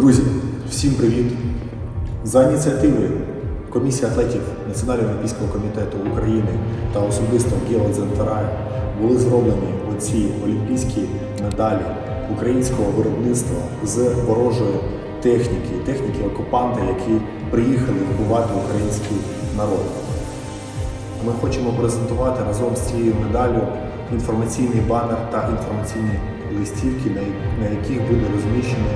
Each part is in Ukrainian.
Друзі, всім привіт! За ініціативи Комісії атлетів Національного олімпійського комітету України та особисто Гео Дзентарая були зроблені оці олімпійські медалі українського виробництва з ворожої техніки, техніки окупанта, які приїхали вбивати український народ. Ми хочемо презентувати разом з цією медаллю інформаційний банер та інформаційні листівки, на яких буде розміщена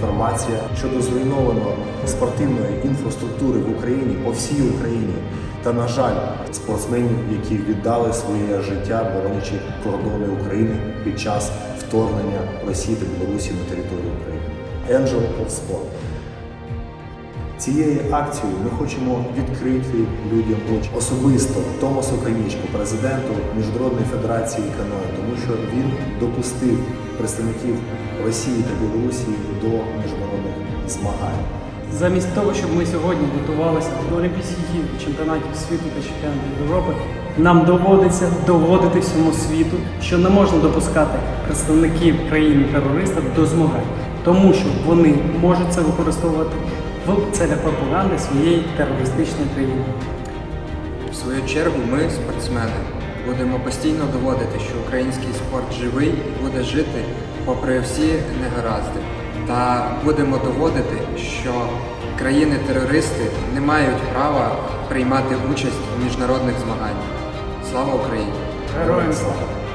інформація щодо зруйнованої спортивної інфраструктури в Україні по всій Україні. Та, на жаль, спортсменів, які віддали своє життя, боронячи кордони України під час вторгнення Росії та Білорусі на територію України. Angel of Sport. Цією акцією ми хочемо відкрити людям очі особисто Томасу Канічку, президенту Міжнародної федерації каною, тому що він допустив представників Росії та Білорусі до міжнародних змагань. Замість того, щоб ми сьогодні готувалися до Олімпійських ігор, чемпіонатів світу та чемпіонатів Європи, нам доводиться доводити всьому світу, що не можна допускати представників країни-терориста до змагань, тому що вони можуть це використовувати в целях пропаганди своєї терористичної країни. В свою чергу ми, спортсмени, будемо постійно доводити, що український спорт живий буде жити попри всі негаразди. Та будемо доводити, що країни-терористи не мають права приймати участь у міжнародних змаганнях. Слава Україні! Героям слава!